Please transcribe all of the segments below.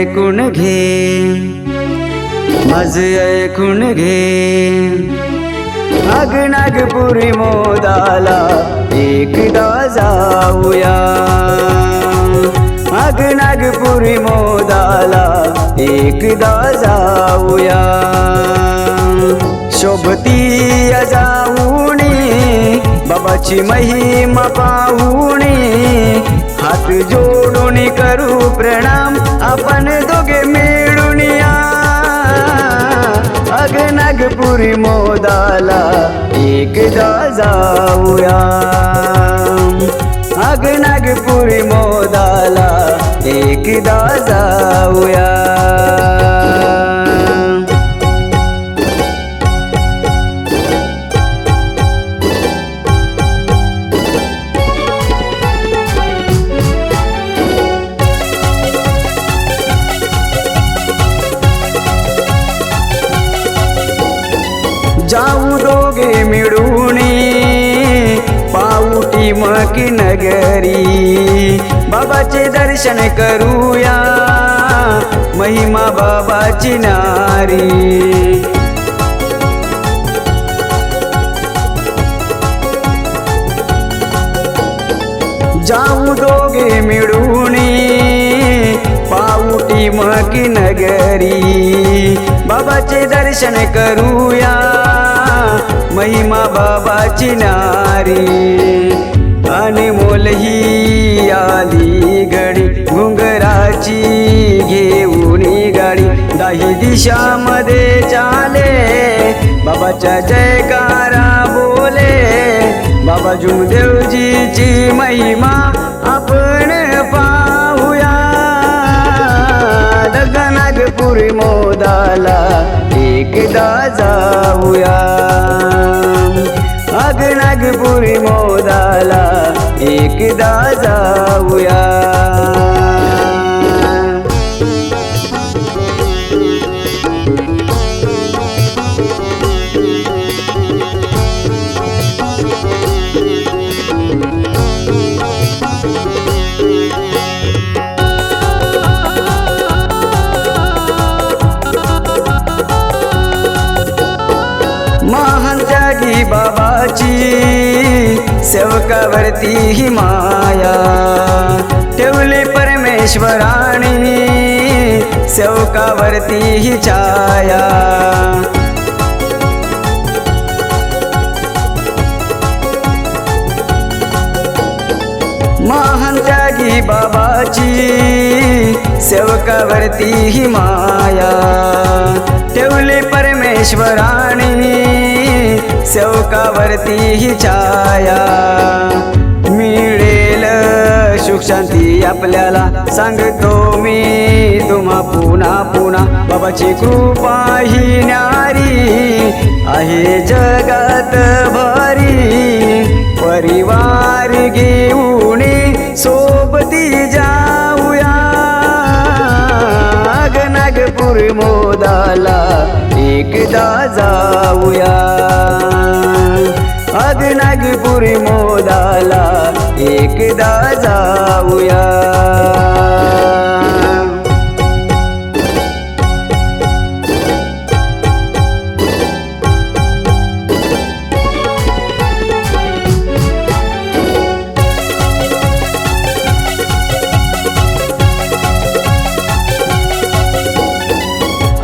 ऐकून घे. माझ ऐकून घे. नाग नागपुरी मोदाला एकदा जाऊया. नाग नागपुरी मोदाला एकदा जाऊया. शोभती जाऊणी बाबाची महिमा पाहुणी हात जोडून करू प्रणाम. नागपुरी एकदा जाऊया. अग नागपुरी मोदाला एकदा जाऊया. जाऊ दोघे मिळूनी पाऊटी मकी नगरी. बाबाचे दर्शन करूया महिमा बाबाची नारी. जाऊ दोघे मिळूनी पाऊटी मकी नगरी. बाबाचे दर्शन करूया महिमा बाबाची नारी. अनमोल ही आली घडी घुंगराची घेऊन गाडी. दाही दिशामध्ये चाले बाबाच्या जयकारा बोले. बाबा जुमदेवजीची महिमा आपण पाहूया. नागपूर मोदाला जाऊया महान त्यागी बाबाची. सेवकावरती ही माया. ठेवली परमेश्वराणी सेवकावरती ही छाया. महान त्यागी बाबाची सेवकावरती ही माया. ठेवली परमेश्वराणी सेवकावरती ही छाया मिळेल. सुख शांती आपल्याला सांगतो मी. तुम्हा पुन्हा पुन्हा बाबाची कृपा ही न्यारी आहे जगात भारी. परिवार घेऊन अग मोदाला एकदा जाऊया.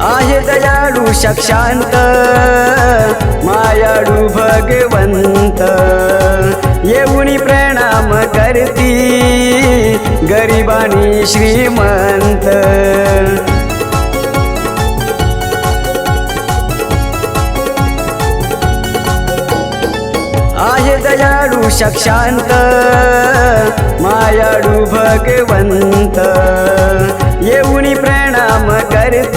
आहे दयाळू शक्षांत मायाडू भगवंत. येऊनी प्रणाम करती गरिबानी श्रीमंत. आहे दयाळू शक्षांत मायाडू भगवंत. येऊनी प्रणाम करती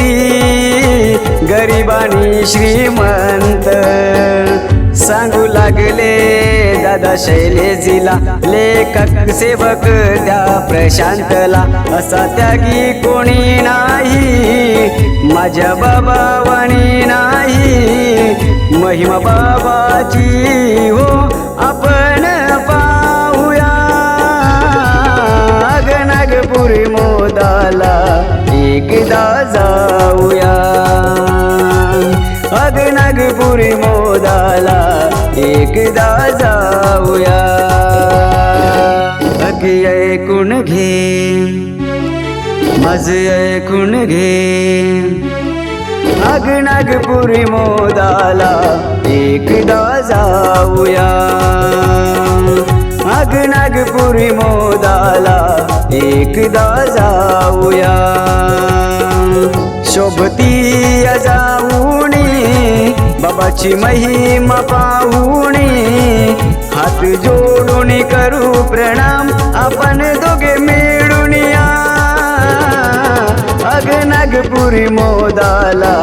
गरिबानी श्रीमंत. सांगू लागले दादा शैलेजीला लेखक सेवक त्या प्रशांतला. असा त्यागी कोणी नाही माझ्या बाबावाणी नाही. महिमा बाबाची एकदा जाऊया. अगि ऐकून घे. माझे ऐकून घे. अग नागपुरी मोदाला एकदा जाऊया. अग नागपुरी मोदाला एकदा जाऊया. शोभती जाऊ बाबाची महिमा पाहुणे हात जोडून करू प्रणाम आपण दोघे मिळून या. अग नागपुरी मोदाला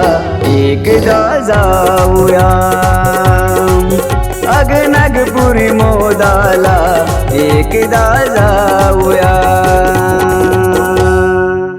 एकदा जाऊया. अग नागपुरी मोदाला एकदा जाऊया.